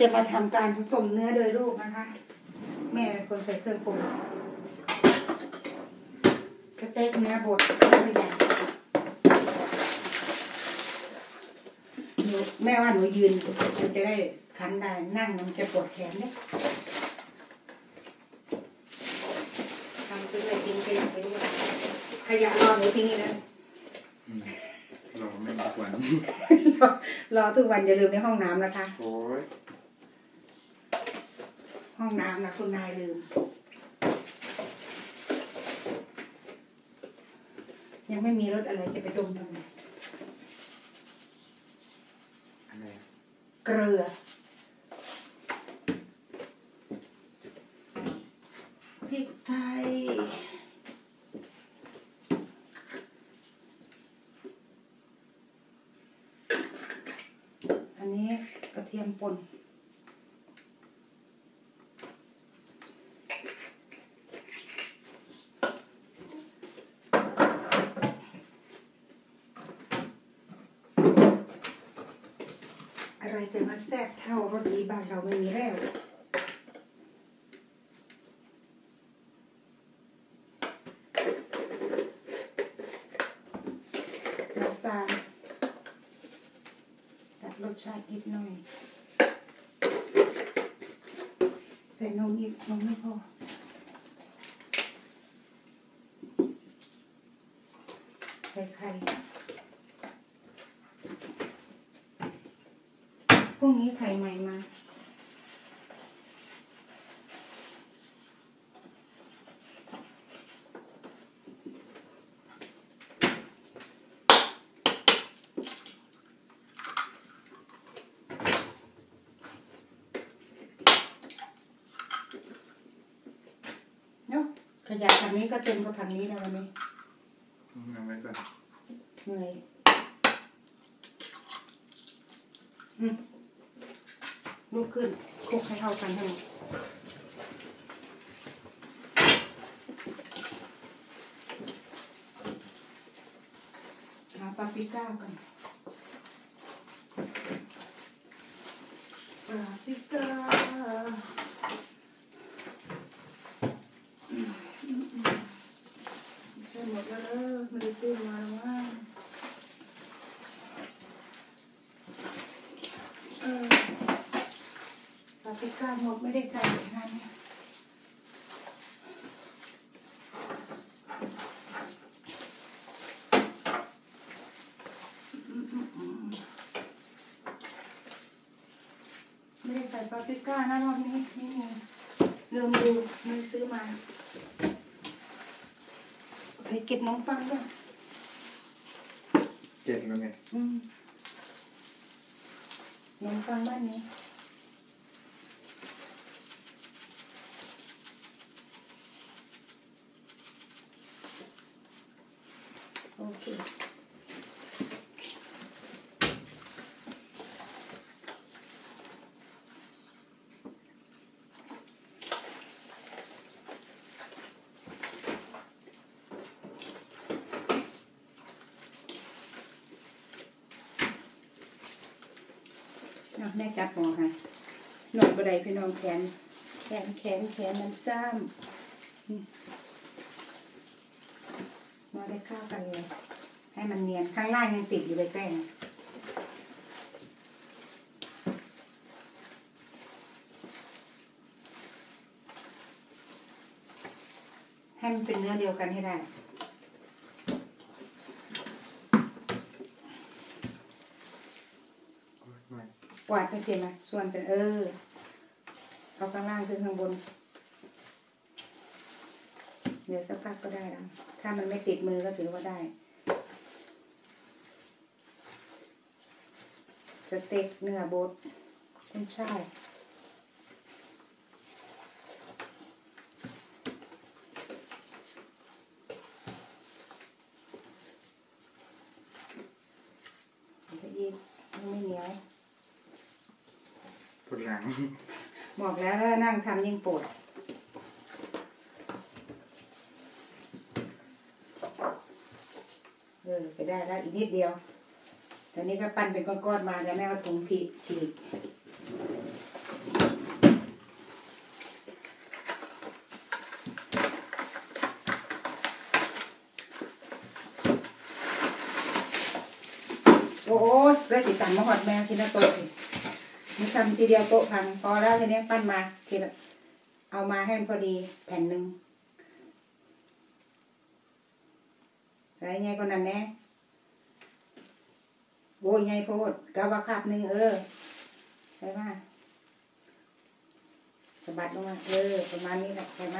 จะมาทำการผสมเนื้อโดยลูกนะคะ แม่เป็นคนใส่เครื่องปรุงสเต็กเนื้อบดไม่ใหญ่หนูแม่ว่าหนูยืนมันจะได้คันได้นั่งมันจะปวดแขนเนี่ยทำไปเลยทิ้งขยะไปด้วยขยะรอหนูทิ้งนี่นะอืมเราไม่ทุกวันรอรอทุกวันอย่าลืมในห้องน้ำนะคะโอ้ย ห้องน้ำนะคุณนายลืม ยังไม่มีรถอะไรจะไปดมทำไมอะไรอะเกลือ พริกไทย อันนี้กระเทียมป่น อะไรจะมาแทรกเท่ารถดีบ้านเราไม่มีแล้วน้ำตาตัดรสชาตินิดหน่อย ใส่นมอีกนมไม่พอ ใส่ไข่ พรุ่งนี้ไข่ใหม่มา เนาะ ขยะทางนี้ก็เต็มก็ทางนี้แล้ววันนี้อืมเอาไว้ก่อนเหนื่อยอืมลุกขึ้นคลุกให้เข้ากันทั้งหมดหาปาปริก้ากันปาปริก้าอืมอืมอืมใช่หมดแล้วเด้อไม่ได้ซื้อมาแล้วว่า เออ ปาปริก้าหมดไม่ได้ใส่นะเนี่ยไม่ได้ใส่ปาปริก้านะรอบนี้ไม่มีลืมดูไม่ได้ซื้อมา ใส่เก็บน้องปังด้วยเจ็ดแล้วไงอืมน้องปังบ้านนี้ อเคเอาแม่จับหมอค่ะหนอนบไดพี่น้องแขน แขนแขนแขนมันซ้ำอืมมาได้ เข้ากันเลย ให้มันเนียนข้างล่างยังติดอยู่เลยแป้งให้มันเป็นเนื้อเดียวกันให้ได้กวาดไปเสียนะส่วนเป็นเออ เอาข้างล่างขึ้นข้างบน เดี๋ยวสักพักก็ได้แล้ว ถ้ามันไม่ติดมือก็ถือว่าได้ สเต็กเนื้อบดเป็นช่ายไปอีกยังไม่เหนียวปวดหลัง บอกแล้วถ้านั่งทำยิ่งปวด ไปได้แล้วอีกนิดเดียวตอนนี้ก็ปั้นเป็นก้อนๆมาแล้วแม่ก็ถุงผีฉีกโอ้โหได้สีสันมาหอดแมวทีละตัวมีนทำทีเดียวโต๊ะพังพอแล้วทีนี้ปั้นมาทีละเอามาให้มันพอดีแผ่นหนึ่ง ใส่ไงคนนั้นแน่โว้ยไงโพดกะว่าคาบหนึ่งเออใช่ไหมสะบัดลงมาเออประมาณนี้แหละใช่ไหม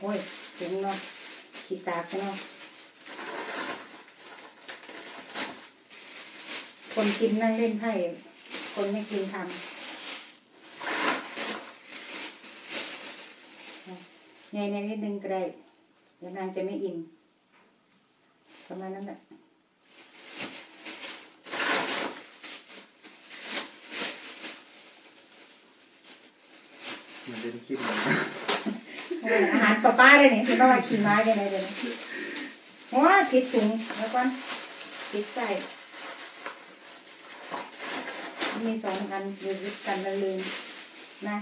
โอ้ยถึงเนาะขี้ตากเนาะคนกินนั่งเล่นไพ่คนไม่กินทำไงในนิดนึงก็ได้ เดี๋ยวนางจะไม่อิ่มประมาณนั้นแหละมันเป็นคลิปเลยเอออาหารป้าป้าเลยนี่ที่ว่าขี่ม้าได้ไหนเดี๋ยวนี้ว้าผิดถุงแล้วก่อนผิดใส่ มีสองอันอยู่ด้วยกันแล้วลืมนะ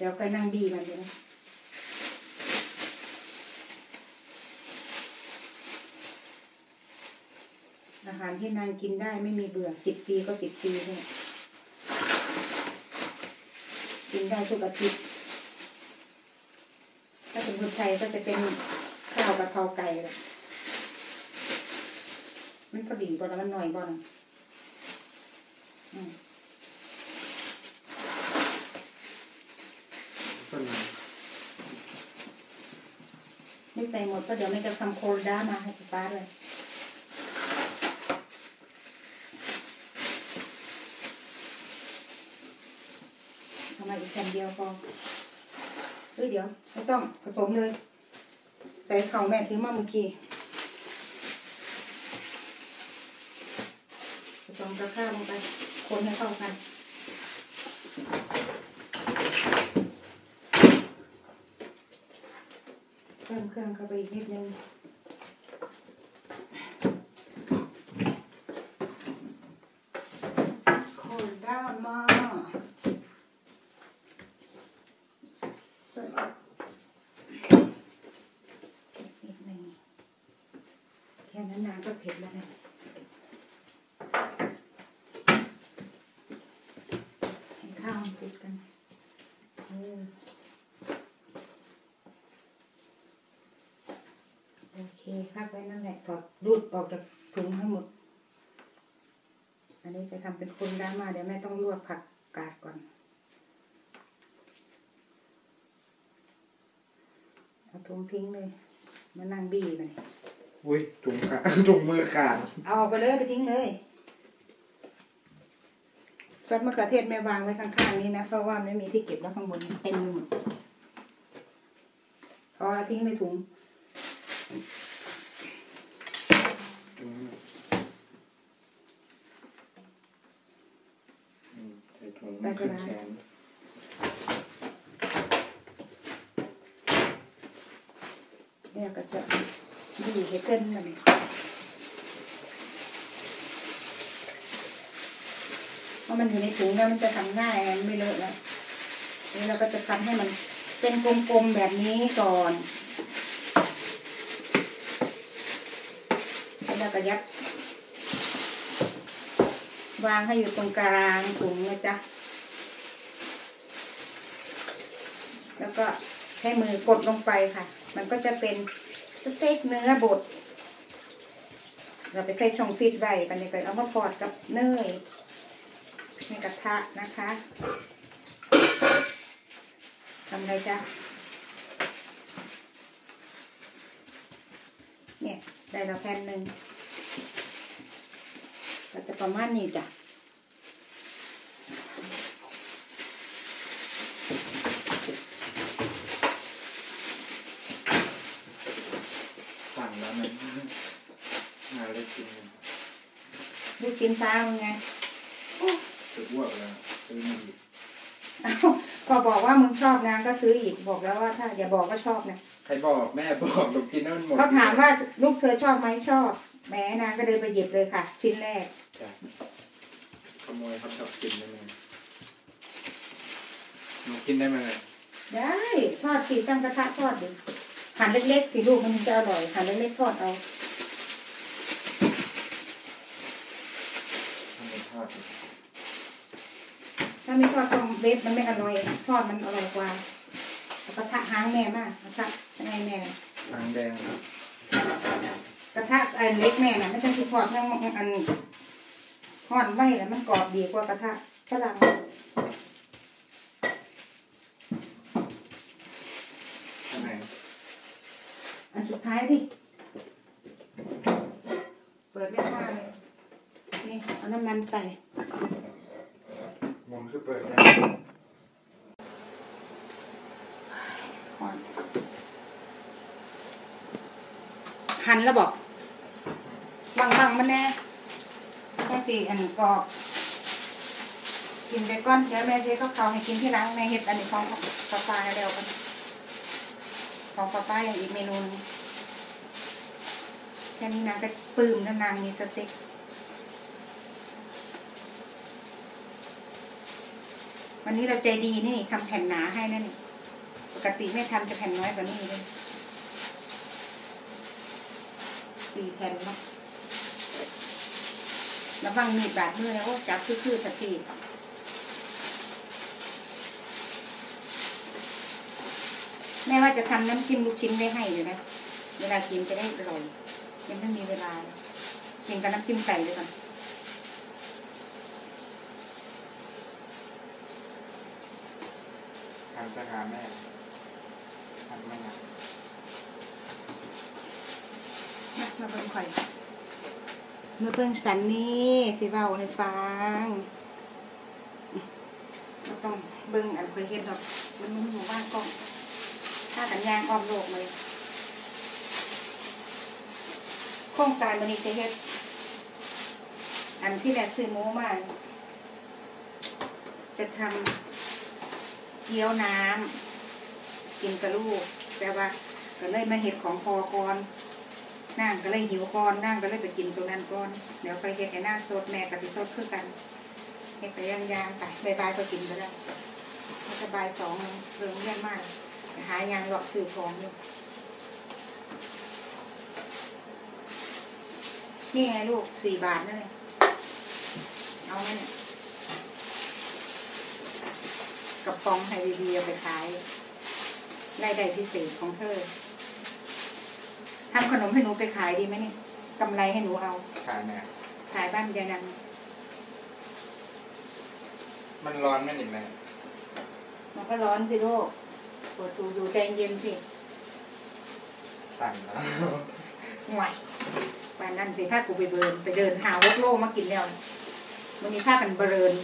เดี๋ยวค่อยนั่งบีมันเดี๋ยนะอาหารที่นางกินได้ไม่มีเบื่อสิบปีก็สิบปีเนี่ยกินได้ทุกอาทิตย์ถ้าเป็นคนไทยก็จะเป็นข้าวกะเพราไก่แหละมันพอดีบ่แล้วมันหน่อยบ่นะอืม ต้นไม้ ไม่ ใส่หมดก็เดี๋ยวไม่จะทำโคลด้ามาให้ป้าเลยเอามาอีกแผ่นเดียวพอเฮ้ยเดี๋ยวไม่ต้องผสมเลย ใส่เข่าวแม่ทิ้งมาเมื่อกี้ผสมกับข้าวลงไปคนให้เข้ากัน พิ่มเครื่องเข้าไปอีกนิดนึงโคด้ามาใส่นิดนึงแค่นั้นนางก็เผ็ดแล้วนะให้ข้าวมันติดกันเออ โอเคพักไว้นั่นแหละถอดรูดออกจากถุงให้หมด อันนี้จะทำเป็นคนดรามาเดี๋ยวแม่ต้องลวกผักกาดก่อน เอาถุงทิ้งเลย มานั่งบี้ไปอุ้ยถุงขาดถุงมือขาดเอาออกไปเลยไปทิ้งเลยซอสมะเขือเทศแม่วางไว้ข้างๆนี้นะเพราะว่าไม่มีที่เก็บแล้วข้างบนเต็มไปหมดพอแล้วทิ้งในถุง ใส่ถุงมันขึ้นแขนเนี่ยก็จะดีให้เกินกันเพราะมันอยู่ในถุงแล้วมันจะทำง่ายมันไม่เลอะแล้วนี่เราก็จะทำให้มันเป็นกลมๆแบบนี้ก่อนแล้วก็ยัดวางให้อยู่ตรงกลางถุงนะจ๊ะ แล้ว ก็ใช้มือกดลงไปค่ะ มันก็จะเป็นสเต็กเนื้อบด เราไปใส่ช่องฟิตไว้ปันนี้ก็เอามาพอดกับเนยในกระทะนะคะทำไรจ๊ะเนี่ย ได้แล้วแผ่นหนึ่งก็จะประมาณนี้จ้ะ สั่งแล้วมันมาได้กินกันลูกชิ้นฟ้ามึงไงจะอ้วกแล้วซื้อมาอีกเอ้าพอบอกว่ามึงชอบนะก็ซื้ออีกบอกแล้วว่าถ้าอย่าบอกว่าชอบนะใครบอกแม่บอกหนูกินแล้วมันหมดเขาถามว่าลูกเธอชอบไหมชอบแหม้นางก็เดินไปหยิบเลยค่ะ ชิ้นแรกจ้ะขโมยเขาชอบกินได้ไหมหนูกินได้ไหมเลยได้ทอดสีตั้งกระทะทอดดิ หั่นเล็กๆสิลูกมันถึงจะอร่อยหั่นเล็กๆทอดเอาทำเป็นทอดดิถ้าไม่ทอดตรงเบสมันไม่อร่อย ทอดมันอร่อยกว่าเอากระทะหางแม่มากกระทะให้แม่หางแดงครับกระทะอันเล็กแม่น่ะไม่ใช่ที่ทอดทั้งอันทอดไว้แล้วมันกรอบดีกว่ากระทะฝรั่ง ข้างใน อันสุด ท้ายดิ เปิดไม่ได้เลยนี่เอาน้ำมันใส่ หมุนคือเปิดได้ก่อนหั่นแล้วบอกบางบางๆมันแน่แค่สี่อันกรอบกินไปก้อนเดี๋ยวแม่เทข้าวเขาให้กินที่หล้างแม่เห็ดอันนี้ของปลาปลาแล้วกันของปลาปลาอย่างอีกเมนูหนึง แค่นี้นางก็ปื้มแล้วนางมีสเต็กวันนี้เราใจดีนี่ทำแผ่นหนาให้นั่นนี่ปกติไม่ทำจะแผ่นน้อยกว่านี้เลยสี่แผ่นเนาะแล้วบางมีดบาดมือแล้วโอ้จับคือๆสักทีแม่ว่าจะทำน้ำจิ้มลูกชิ้นไว้ให้อยู่นะ เวลากินจะได้อร่อย ยังไม่มีเวลาเลยกินกับน้ำจิ้มไก่เลยก่อนทำสหาแม่ทำไม่หนักมามาเบิ่งข่อยมาเบิ่งสันนี่สิเบาให้ฟังเราต้องเบิ่งอันข่อยเห็นดอก มันมันหมู่บ้านกล้องถ้ากันยางอ้อมโลกเลยโครงการมันนี้จะเฮ็ด อันที่แรกซื้อหมูมาจะทำเกี๊ยวน้ำกินกับลูก แต่ว่าก็เลยมาเห็ดของพอก่อนนางก็เลยหิวก่อนนางก็เลยไปกินตรงนั้นก่อนเดี๋ยวไปเห็ดไอ้น้าสดแม่กับสิสดคือกันเห็ดไปย่างยางๆไปบายๆก็กินไปแล้วมันจะบายสองเริ่มเยี่ยมมากหายางหลอกสื่อของอยู่ นี่ไงลูกสี่บาทนั่นเลยเอาไหมเนี่ยกับฟองไฮดีๆเอาไปขายรายได้พิเศษของเธอทำขนมให้หนูไปขายดีไหมเนี่ยกำไรให้หนูเอาขายแม่ขายบ้านยายนันมันร้อนไหมนี่แม่มันก็ร้อนสิลูกปวดทูดูใจเย็นสิ สั่นแล้วห่วย ปานนั้นสิถ้ากูไปเบิร์นไปเดินหาวกโลมากินแล้ววันนี้ถ้ากันเบิร์น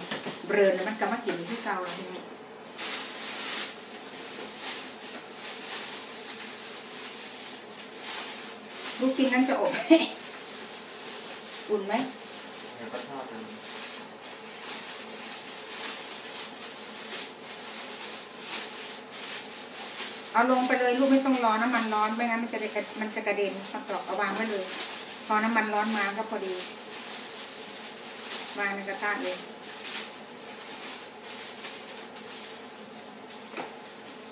เบิร์นแล้วมันก็มากินที่เก่าแล้วทีนี้ลูกชิ้นนั้นจะอบอุ่นไหมเดี๋ยวก็ทอดกันเอาลงไปเลยลูกไม่ต้องรอน้ำมันร้อนไม่งั้นมันจะมันจะกระเด็นสักกรอกเอาวางไว้เลย พอน้ำมันร้อนมาก็พอดีวางในกระทะเลย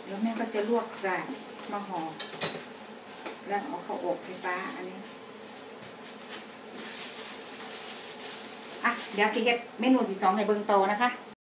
แล้วแม่ก็จะลวกกระมาห่อแล้วเอาเข้าอบไฟฟ้าอันนี้อะเดี๋ยวสิเฮ็ดเมนูที่สองในเบิงโตนะคะ